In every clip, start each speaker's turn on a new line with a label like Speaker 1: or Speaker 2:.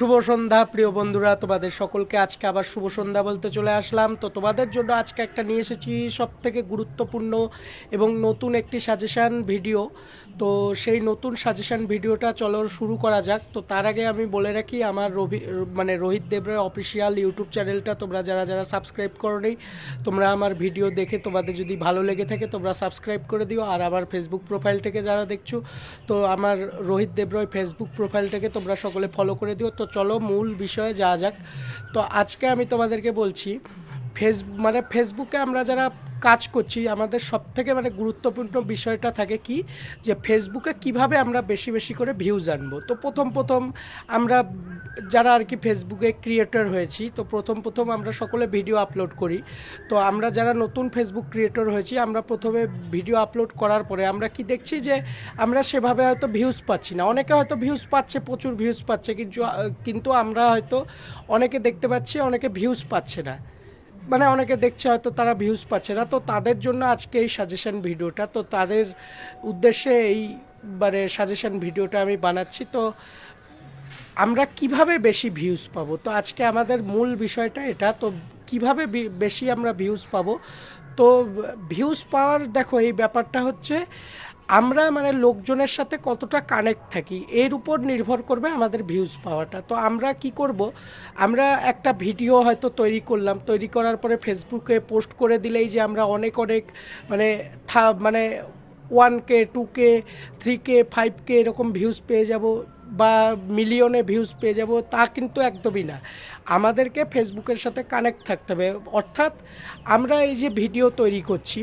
Speaker 1: শুভ সন্ধ্যা, প্রিয় বন্ধুরা। তোমাদের সকলকে আজকে আবার শুভ সন্ধ্যা বলতে চলে আসলাম। তো তোমাদের জন্য আজকে একটা নিয়ে এসেছি সব থেকে গুরুত্বপূর্ণ এবং নতুন একটি সাজেশান ভিডিও তো সেই নতুন সাজেশান ভিডিওটা চলো শুরু করা যাক। তো তার আগে আমি বলে রাখি, আমার রবি মানে রোহিত দেবের অফিসিয়াল ইউটিউব চ্যানেলটা তোমরা যারা যারা সাবস্ক্রাইব করো করোনি, তোমরা আমার ভিডিও দেখে তোমাদের যদি ভালো লেগে থাকে, তোমরা সাবস্ক্রাইব করে দিও। আর আমার ফেসবুক প্রোফাইল থেকে যারা দেখছ, তো আমার রোহিত দেবরয় ফেসবুক প্রোফাইলটাকে তোমরা সকলে ফলো করে দিও। তো চলো, মূল বিষয়ে যাওয়া যাক। তো আজকে আমি তোমাদেরকে বলছি, ফেস মানে ফেসবুকে আমরা যারা কাজ করছি, আমাদের সব থেকে মানে গুরুত্বপূর্ণ বিষয়টা থাকে কি, যে ফেসবুকে কীভাবে আমরা বেশি বেশি করে ভিউজ আনব। তো প্রথম প্রথম আমরা যারা আর কি ফেসবুকে ক্রিয়েটর হয়েছি, তো প্রথম প্রথম আমরা সকলে ভিডিও আপলোড করি। তো আমরা যারা নতুন ফেসবুক ক্রিয়েটর হয়েছি, আমরা প্রথমে ভিডিও আপলোড করার পরে আমরা কি দেখছি যে, আমরা সেভাবে হয়তো ভিউজ পাচ্ছি না। অনেকে হয়তো ভিউজ পাচ্ছে, প্রচুর ভিউজ পাচ্ছে, কিন্তু কিন্তু আমরা হয়তো অনেকে দেখতে পাচ্ছি, অনেকে ভিউজ পাচ্ছে না। মানে অনেকে দেখছে হয়তো তারা ভিউজ পাচ্ছে না। তো তাদের জন্য আজকে এই সাজেশন ভিডিওটা, তো তাদের উদ্দেশ্যে এই মানে সাজেশন ভিডিওটা আমি বানাচ্ছি। তো আমরা কীভাবে বেশি ভিউজ পাবো? তো আজকে আমাদের মূল বিষয়টা এটা। তো কীভাবে বেশি আমরা ভিউজ পাবো? তো ভিউজ পাওয়ার, দেখো এই ব্যাপারটা হচ্ছে আমরা মানে লোকজনের সাথে কতটা কানেক্ট থাকি, এর উপর নির্ভর করবে আমাদের ভিউজ পাওয়াটা। তো আমরা কি করব, আমরা একটা ভিডিও হয়তো তৈরি করলাম, তৈরি করার পরে ফেসবুকে পোস্ট করে দিলেই যে আমরা অনেক অনেক মানে মানে one K two K three K five K এরকম ভিউজ পেয়ে যাব। বা মিলিয়নে ভিউজ পেয়ে যাব, তা কিন্তু একদমই না। আমাদেরকে ফেসবুকের সাথে কানেক্ট থাকতে হবে। অর্থাৎ আমরা এই যে ভিডিও তৈরি করছি,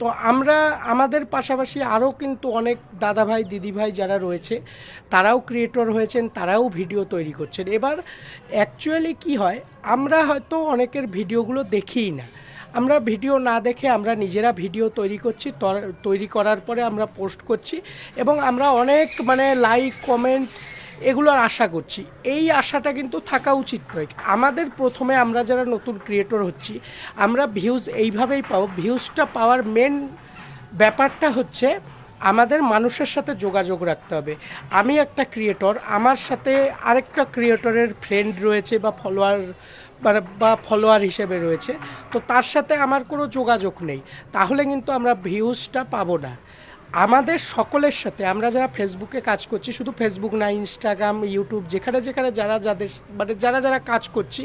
Speaker 1: তো আমরা আমাদের পাশাপাশি আরও কিন্তু অনেক দাদা ভাই দিদি ভাই যারা রয়েছে, তারাও ক্রিয়েটর হয়েছেন, তারাও ভিডিও তৈরি করছেন। এবার অ্যাকচুয়ালি কি হয়, আমরা হয়তো অনেকের ভিডিওগুলো দেখিই না। আমরা ভিডিও না দেখে আমরা নিজেরা ভিডিও তৈরি করছি, তর- করার পরে আমরা পোস্ট করছি এবং আমরা অনেক মানে লাইক, কমেন্ট এগুলোর আশা করছি। এই আশাটা কিন্তু থাকা উচিত নয়। আমাদের প্রথমে আমরা যারা নতুন ক্রিয়েটর হচ্ছি, আমরা ভিউজ এইভাবেই পাবো। ভিউজটা পাওয়ার মেন ব্যাপারটা হচ্ছে আমাদের মানুষের সাথে যোগাযোগ রাখতে হবে। আমি একটা ক্রিয়েটর আমার সাথে আরেকটা ক্রিয়েটরের ফ্রেন্ড রয়েছে বা ফলোয়ার বা ফলোয়ার হিসেবে রয়েছে। তো তার সাথে আমার কোনো যোগাযোগ নেই। তাহলে কিন্তু আমরা ভিউজটা পাবো না। আমাদের সকলের সাথে, আমরা যারা ফেসবুকে কাজ করছি, শুধু ফেসবুক না ইনস্টাগ্রাম ইউটিউব যেখানে যেখানে যারা যাদের মানে যারা যারা কাজ করছি,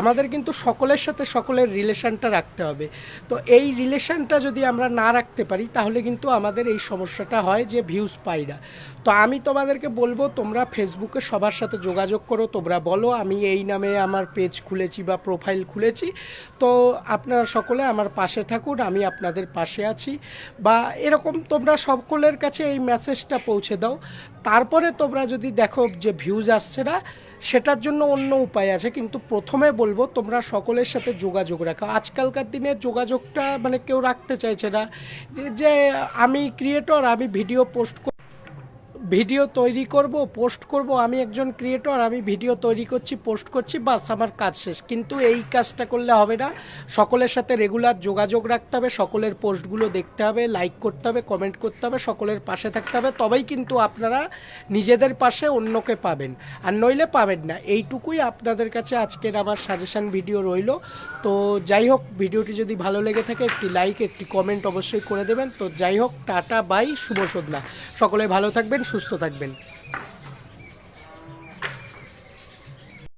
Speaker 1: আমাদের কিন্তু সকলের সাথে সকলের রিলেশনটা রাখতে হবে। তো এই রিলেশনটা যদি আমরা না রাখতে পারি, তাহলে কিন্তু আমাদের এই সমস্যাটা হয় যে ভিউজ পাই না। তো আমি তোমাদেরকে বলব, তোমরা ফেসবুকে সবার সাথে যোগাযোগ করো, তোমরা বলো, আমি এই নামে আমার পেজ খুলেছি বা প্রোফাইল খুলেছি। তো আপনারা সকলে আমার পাশে থাকুন, আমি আপনাদের পাশে আছি। বা এরকম তোমরা সকলের কাছে এই মেসেজটা পৌঁছে দাও। তারপরে তোমরা যদি দেখো যে ভিউজ আসছে না, সেটার জন্য অন্য উপায় আছে। কিন্তু প্রথমে বলব, তোমরা সকলের সাথে যোগাযোগ রাখো। আজকালকার দিনে যোগাযোগটা মানে কেউ রাখতে চাইছে না। যে- আমি ক্রিয়েটর আমি ভিডিও পোস্ট ভিডিও তৈরি করব, পোস্ট করব, আমি একজন ক্রিয়েটর আমি ভিডিও তৈরি করছি, পোস্ট করছি, বাস আমার কাজ শেষ। কিন্তু এই কাজটা করলে হবে না। সকলের সাথে রেগুলার যোগাযোগ রাখতে হবে, সকলের পোস্টগুলো দেখতে হবে লাইক করতে হবে কমেন্ট করতে হবে, সকলের পাশে থাকতে হবে। তবেই কিন্তু আপনারা নিজেদের পাশে অন্যকে পাবেন। আর নইলে পাবেন না। এইটুকুই আপনাদের কাছে আজকের আমার সাজেশান ভিডিও রইল। তো যাই হোক ভিডিওটি যদি ভালো লেগে থাকে, একটি লাইক একটি কমেন্ট অবশ্যই করে দেবেন। তো যাই হোক, টাটা বাই শুভ সন্ধ্যা। সকলে ভালো থাকবেন সুস্থ থাকবেন।